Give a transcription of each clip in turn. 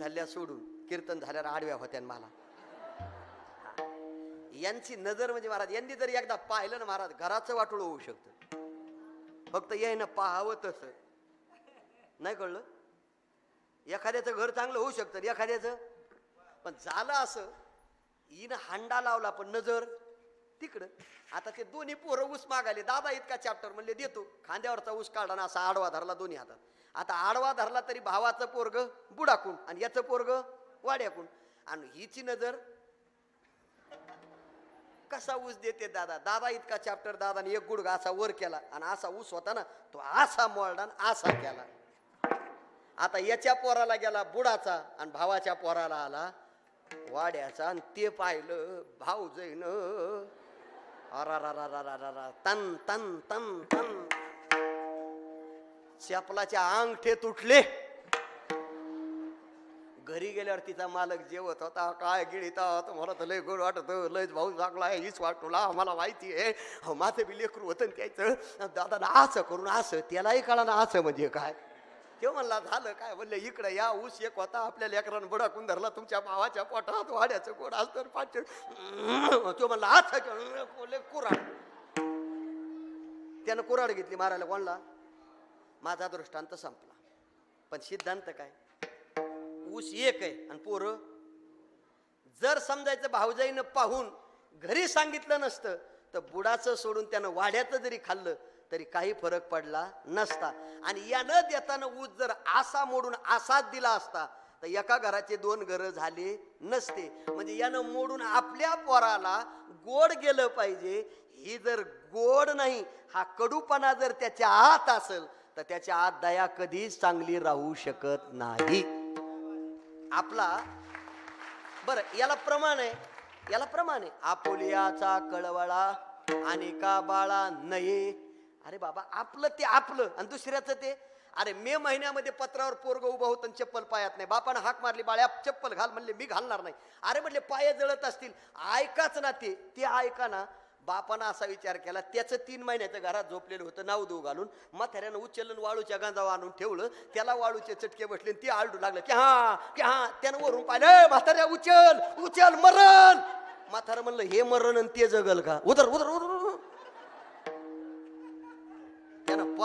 हल्ल्या सोडून कीर्तन झाल्यावर आडव्या होत्या मला. यांची नजर म्हणजे महाराज यांनी जर एकदा पाहिलं ना महाराज घराचं वाटोळ होऊ शकतं. फक्त यायनं पाहावं तसं. नाही कळलं? एखाद्याचं घर चांगलं होऊ शकतं एखाद्याचं. पण झालं असं हिनं हांडा लावला पण नजर तिकडं. आता ते दोन्ही पोरं ऊस मागाले दादा इतका चॅप्टर म्हणले देतो. खांद्यावरचा ऊस काढा ना असा आडवा धरला दोन्ही हातात. आता आडवा धरला तरी भावाचं पोरग बुडाकून आणि याचं पोरग वाड्याकून. आणि हिची नजर कसा ऊस देते दादा? दादा इतका चॅप्टर दादाने एक गुडगा असा वर केला आणि असा ऊस होता ना तो असा मोळला आणि असा केला. आता याच्या पोराला गेला बुडाचा आणि भावाच्या पोराला आला वाड्याचा आणि ते पाहिलं भाऊ जैन अरा तन तन तन तन. चपलाच्या अंगठे तुटले. घरी गेल्यावर तिचा मालक जेवत होता काय गिळीत मला तर लय गोड वाटत लयच भाऊ लागला आहे हीच वाटला आम्हाला माहिती आहे. हो माझं बी लेकरू होतं ना त्याचं. दादा असं करून असं त्यालाही कळा ना असं म्हणजे काय. ते म्हणला झालं काय? म्हणलं इकडं या ऊस एक होता आपल्या लेकरानं बुडाकून धरला तुमच्या भावाच्या पोटात वाड्याचं गोड तर पाच तो म्हणला असं कुराड बोलले, त्यानं कुऱ्हाड घेतली मारायला कोणला? माझा दृष्टांत संपला. पण सिद्धांत काय? ऊस एक आहे आणि पोरं जर समजायचं भाऊजाईनं पाहून घरी सांगितलं नसतं तर बुडाचं सोडून त्यानं वाड्याचं जरी खाल्लं तरी काही फरक पडला नसता. आणि यानं देताना ऊस जर आसा मोडून आसाच दिला असता तर एका घराचे दोन घरं झाले नसते. म्हणजे यानं मोडून आपल्या पोराला गोड गेलं पाहिजे. ही जर गोड नाही हा कडूपणा जर त्याच्या आत असेल तर त्याच्या आत दया कधीच चांगली राहू शकत नाही. आपला बर याला प्रमाण आहे. याला प्रमाण आहे. आपुलियाचा कळवळा आणि का बाळा नये. अरे बाबा आपलं ते आपलं आणि दुसऱ्याचं ते. अरे मे महिन्यामध्ये पत्रावर पोरग उभं होतं आणि चप्पल पायात नाही. बापानं हाक मारली बाळ्या चप्पल घाल म्हणले मी घालणार नाही. अरे म्हणले पाय जळत असतील. ऐकाच ना ते. ते ऐका ना. बापानं असा विचार केला त्याचं तीन महिन्याचं घरात झोपलेलं होतं नाव देऊ घालून. म्हाताऱ्यानं उचलून वाळूच्या गांजावर आणून ठेवलं. त्याला वाळूचे चटके बसले ते आळडू लागलं की हा की हा त्यानं वरून पाहिलं म्हाताऱ्या उचल उचल मरण. म्हातारं म्हणलं हे मरण आणि ते जगल का? उतर उतर उतर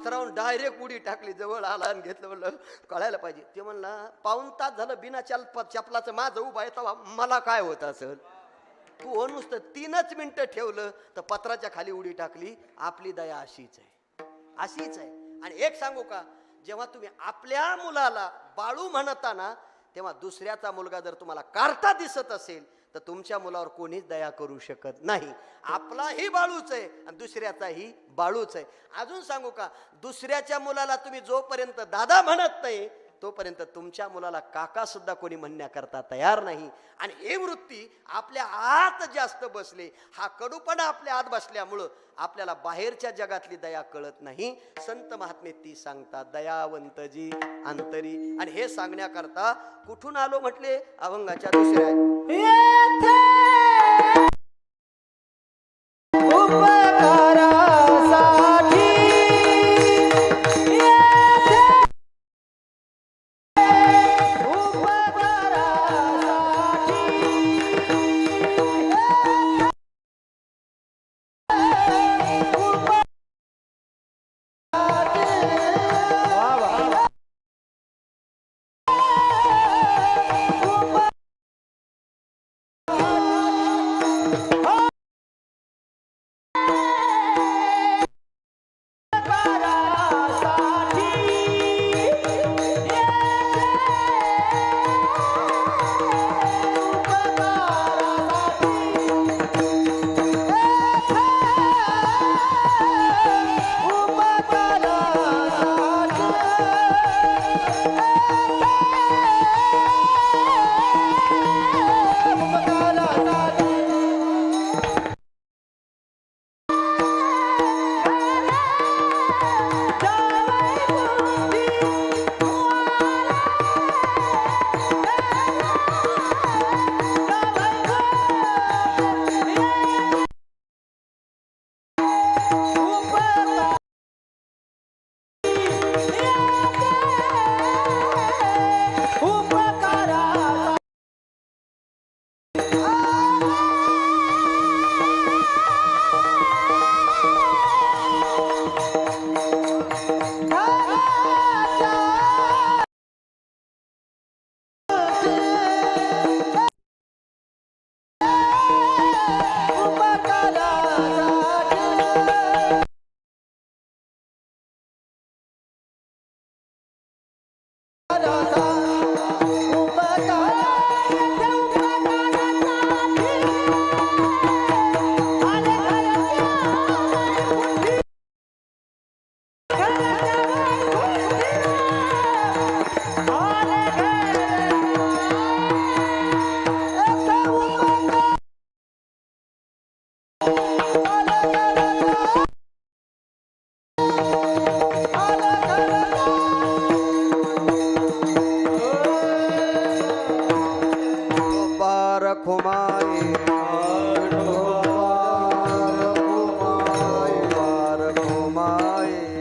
उतर. डायरेक्ट उडी टाकली जवळ आला आणि घेतलं म्हणलं कळायला पाहिजे. ते म्हणला पाऊन तास झालं बिना चाल चपलाचं माझं उभा आहे तेव्हा मला काय होत असेल? तू हो नुसतं तीनच मिनटं ठेवलं तर पत्राच्या खाली उडी टाकली आपली दया अशीच आहे. अशीच आहे. आणि एक सांगू का जेव्हा तुम्ही आपल्या मुलाला बाळू म्हणताना तेव्हा दुसऱ्याचा मुलगा जर तुम्हाला कार्टा दिसत असेल तर तुमच्या मुलावर कोणीच दया करू शकत नाही. आपलाही बाळूच आहे आणि दुसऱ्याचाही बाळूच आहे. अजून सांगू का? दुसऱ्याच्या मुलाला तुम्ही जोपर्यंत दादा म्हणत नाही तोपर्यंत तुमच्या मुलाला काका सुद्धा कोणी म्हणण्याकरता तयार नाही. आणि हे वृत्ती आपल्या आत जास्त बसले. हा कडूपणा आपल्या आत बसल्यामुळं आपल्याला बाहेरच्या जगातली दया कळत नाही. संत महात्मे ती सांगतात दयावंत जी अंतरी. आणि हे सांगण्याकरता कुठून आलो म्हटले? अभंगाच्या दुसऱ्या 哎呀！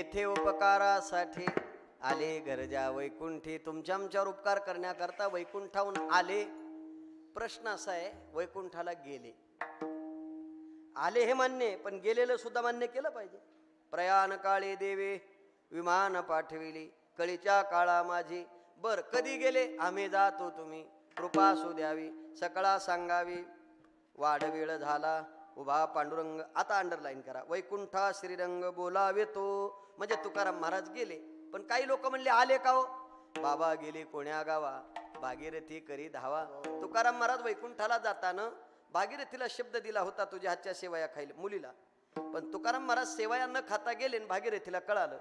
येथे उपकारासाठी आले गरजा वैकुंठी. तुमच्या आमच्यावर उपकार करण्याकरता वैकुंठाहून आले. प्रश्न असा आहे वैकुंठाला गेले. आले हे मान्य पण गेलेलं सुद्धा मान्य केलं पाहिजे. प्रयाण काळे देवे विमान पाठविली. कळीच्या काळा माझी. बर कधी गेले? आम्ही जातो तुम्ही. कृपा द्यावी. सकळा सांगावी. वाढ वेळ झाला. उभा पांडुरंग आता अंडरलाईन करा. वैकुंठा श्रीरंग बोलावे तो. म्हणजे तुकाराम महाराज गेले. पण काही लोक म्हणले आले का हो? बाबा गेले कोण्या गावा? भागीरथी करी धावा. तुकाराम महाराज वैकुंठाला जाताना भागीरथीला शब्द दिला होता तुझ्या हातच्या सेवाया खाईल मुलीला. पण तुकाराम महाराज सेवाया न खाता गेले आणि भागीरथीला कळालं.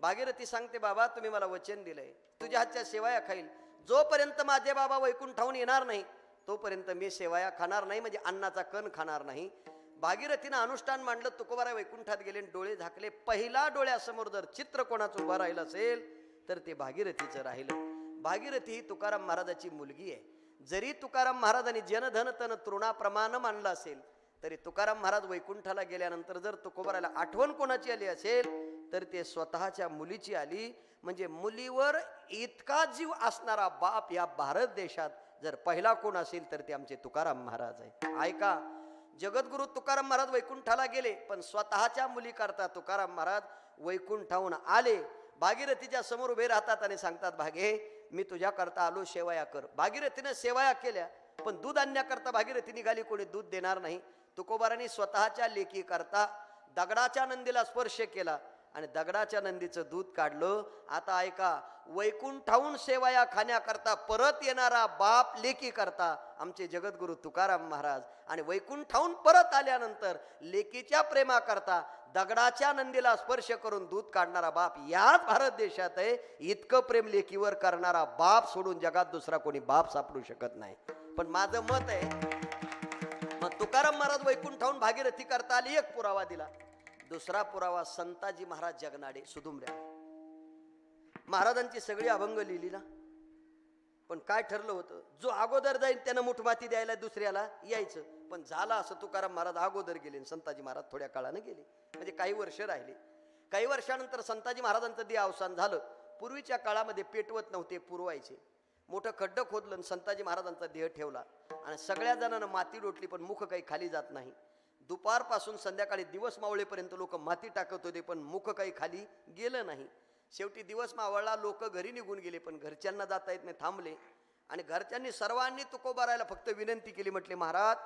भागीरथी सांगते बाबा तुम्ही मला वचन दिलंय. तुझ्या हातच्या सेवाया खाईल. जोपर्यंत माझे बाबा वैकुंठाहून येणार नाही तोपर्यंत मी सेवाया खाणार नाही म्हणजे अन्नाचा कण खाणार नाही. भागीरथीनं अनुष्ठान मांडलं तुकोबारा वैकुंठात गेले डोळे झाकले. पहिला डोळ्यासमोर जर चित्र कोणाचं उभं राहिलं असेल तर ते भागीरथीचं राहिलं. भागीरथी ही तुकाराम महाराजाची मुलगी आहे. जरी तुकाराम महाराजांनी जनधन तन तृणाप्रमाण मानलं असेल तरी तुकाराम महाराज वैकुंठाला गेल्यानंतर जर तुकोबाराला आठवण कोणाची आली असेल तर ते स्वतःच्या मुलीची आली. म्हणजे मुलीवर इतका जीव असणारा बाप या भारत देशात जर पहिला कोण असेल तर ते आमचे तुकाराम महाराज आहे ऐका जगद्गुरु तुकाराम महाराज वैकुंठाला गेले पण स्वतःच्या मुली करता तुकाराम महाराज वैकुंठाहून आले. भागीरथीच्या समोर उभे राहतात आणि सांगतात भागे मी तुझ्याकरता आलो सेवाया कर. भागीरथीनं सेवाया केल्या पण दूध आणण्याकरता भागीरथी निघाली कोणी दूध देणार नाही. तुकोबारांनी स्वतःच्या लेकी करता दगडाच्या नंदीला स्पर्श केला. आणि दगडाच्या नंदीचं दूध काढलं. आता ऐका वैकुंठाहून सेवाया खाण्याकरता परत येणारा बाप लेकी करता आमचे जगद्गुरु तुकाराम महाराज. आणि वैकुंठाहून परत आल्यानंतर लेकीच्या प्रेमाकरता दगडाच्या नंदीला स्पर्श करून दूध काढणारा बाप याच भारत देशात आहे. इतकं प्रेम लेकीवर करणारा बाप सोडून जगात दुसरा कोणी बाप सापडू शकत नाही. पण माझं मत आहे मग तुकाराम महाराज वैकुंठाहून भागीरथी करता आली एक पुरावा दिला. दुसरा पुरावा संताजी महाराज जगनाडे सुधुमऱ्या महाराजांची सगळी अभंग लिहिली ना. पण काय ठरलं होतं? जो अगोदर जाईल त्यानं मुठमाती द्यायला दुसऱ्याला यायचं. पण झालं असं तुकाराम महाराज अगोदर गेले संताजी महाराज थोड्या काळानं गेले. म्हणजे काही वर्ष राहिले. काही वर्षानंतर संताजी महाराजांचं दे अवसान झालं. पूर्वीच्या काळामध्ये पेटवत नव्हते पुरवायचे. मोठं खड्डं खोदलं आणि संताजी महाराजांचा देह ठेवला. आणि सगळ्या जणांना माती लोटली पण मुख काही खाली जात नाही. दुपारपासून संध्याकाळी दिवस मावळेपर्यंत लोक माती टाकत होते पण मुख काही खाली गेलं नाही. शेवटी दिवस मावळला लोक घरी निघून गेले पण घरच्यांना जाता येत नाही थांबले. आणि घरच्यांनी सर्वांनी तुकोबारायला फक्त विनंती केली म्हटले महाराज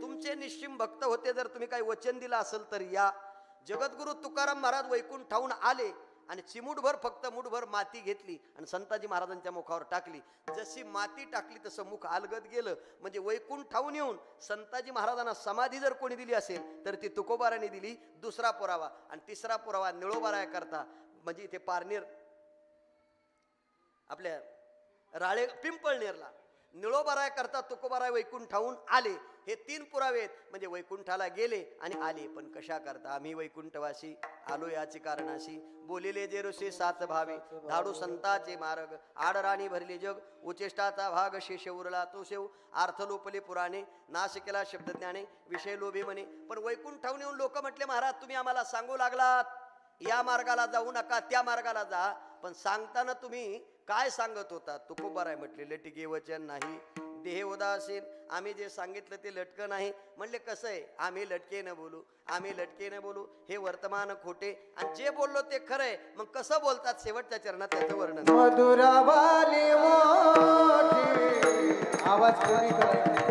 तुमचे निश्चिम भक्त होते जर तुम्ही काही वचन दिलं असेल तर या. जगद्गुरु तुकाराम महाराज वैकुंठाहून आले आणि चिमूटभर फक्त मुठभर माती घेतली आणि संताजी महाराजांच्या मुखावर टाकली. जशी माती टाकली तसं मुख अलगद गेलं. म्हणजे वैकुंठाहून येऊन संताजी महाराजांना समाधी जर कोणी दिली असेल तर ती तुकोबाराने दिली दुसरा पुरावा. आणि तिसरा पुरावा निळोबाराया करता म्हणजे इथे पारनेर आपल्या राळे पिंपळनेरला. निळोबराय करता तुकोबाराय वैकुंठाहून आले. हे तीन पुरावे आहेत. म्हणजे वैकुंठाला गेले आणि आले. पण कशा करता? आम्ही वैकुंठवासी आलो याचे कारणाशी बोलिले जे ऋषी सात भावे धाडू संताचे मार्ग. आडराणी भरले जग. उचेष्टाचा भाग शेष उरला तो शेव. अर्थ लोपले पुराणे. नाश केला शब्दज्ञाने. विषय लोभे म्हणे. पण वैकुंठाहून येऊन लोक म्हटले महाराज तुम्ही आम्हाला सांगू लागलात. या मार्गाला जाऊ नका. त्या मार्गाला जा. पण सांगताना तुम्ही काय सांगत होता? तुकोबाराय म्हटले लटिके वचन नाही देह उदासीन आम्ही जे सांगितलं ते लटकं नाही. म्हणले कसं आहे? आम्ही लटके न बोलू आम्ही लटके न बोलू हे वर्तमान खोटे. आणि जे बोललो ते खरं आहे. मग कसं बोलतात शेवटच्या चरणात त्याचं वर्णन? मधुरावाली मोठी आवाज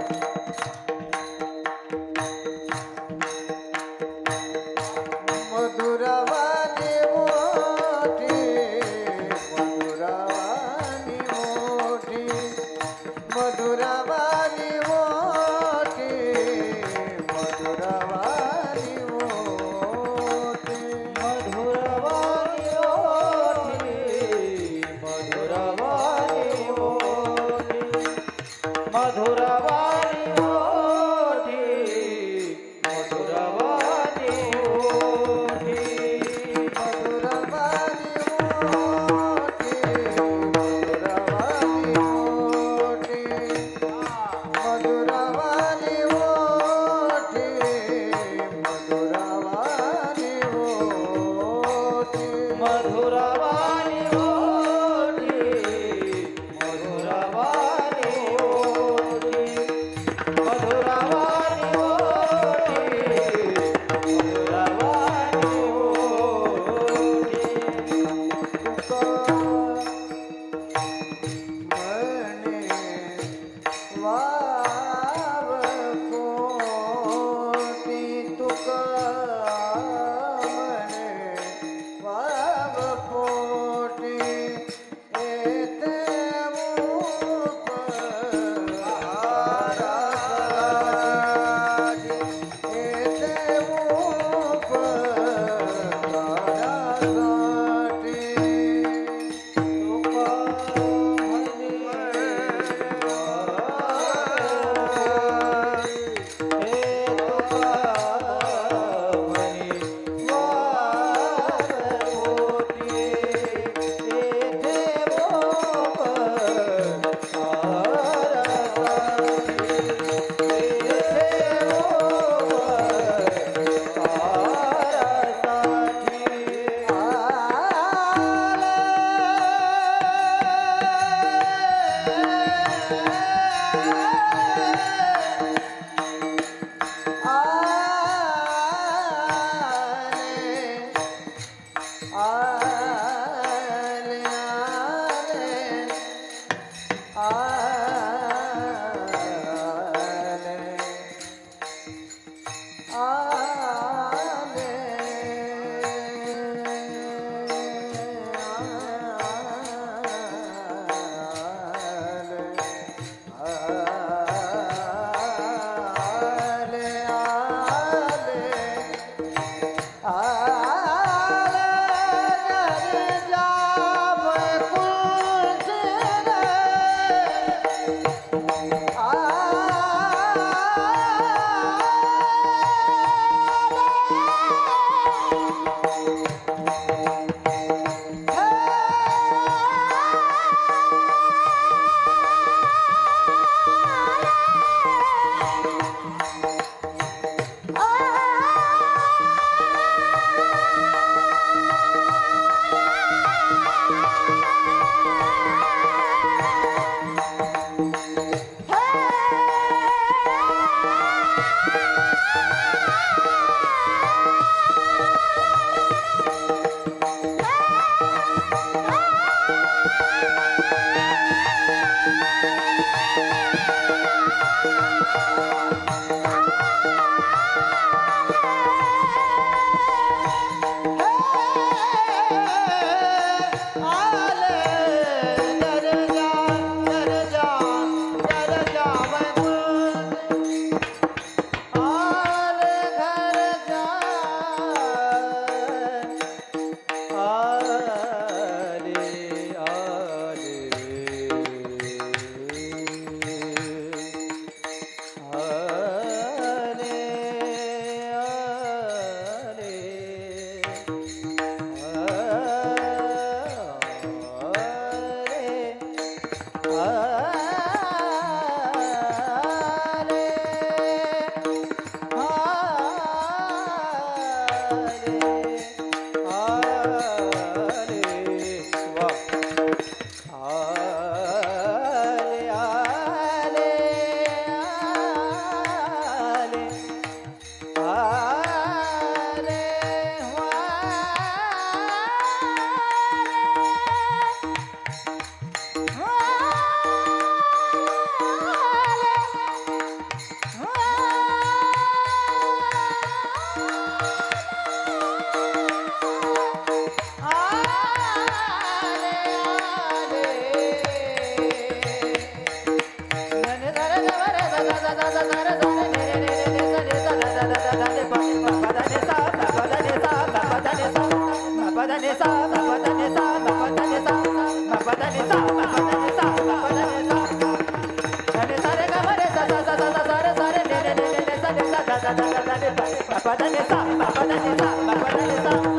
పదనే సా పదనే సా పదనే సా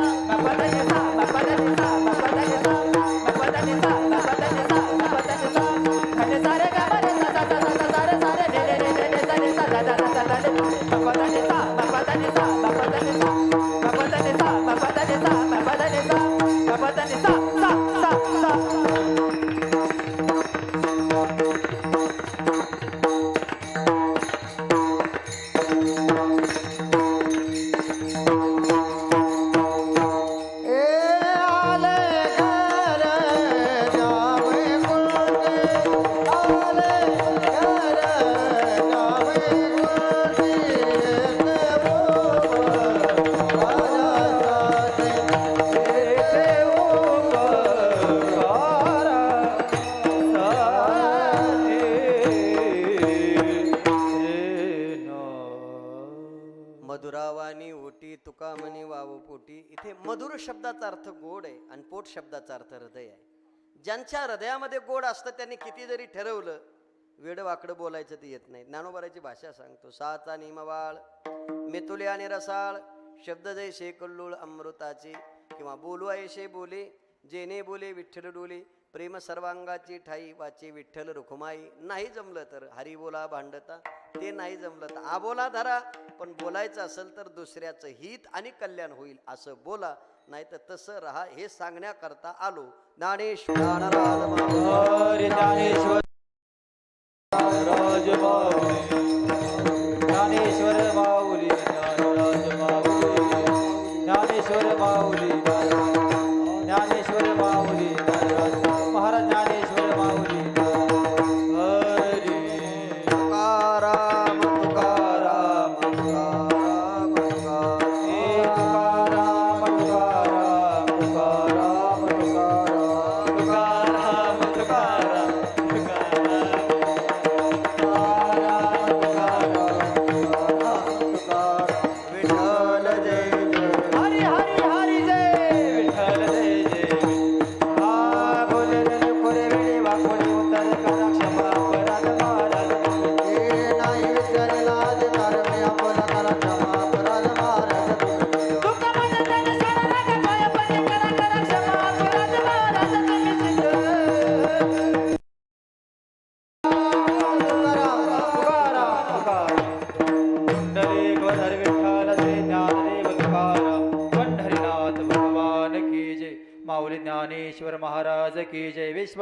गोड शब्दाचा अर्थ हृदय आहे. ज्यांच्या हृदयामध्ये गोड असतं त्यांनी किती जरी ठरवलं वेड वाकडं बोलायचं ते येत नाही. ज्ञानोबराची भाषा सांगतो साचा निमवाळ मेतुले आणि रसाळ शब्द जैसे कल्लूळ अमृताची किंवा बोलू ऐशे बोले जेने बोले विठ्ठल डोले प्रेम सर्वांगाची ठाई वाचे विठ्ठल रुखुमाई. नाही जमलं तर हरी बोला भांडता ते नाही जमलं तर आ बोला धरा पण बोलायचं असेल तर दुसऱ्याचं हित आणि कल्याण होईल असं बोला नाही तर तसं राहा हे सांगण्याकरता आलो. ज्ञानेश्वर ज्ञानेश्वर राज ज्ञानेश्वर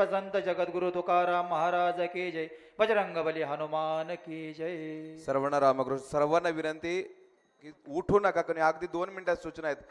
संत जगद्गुरु तुकाराम महाराज की जय। बजरंग बली हनुमान की जय। सर्वांना रामकृष्ण सर्वांना विनंती की उठू नका कोणी अगदी दोन मिनिटात सूचना आहेत.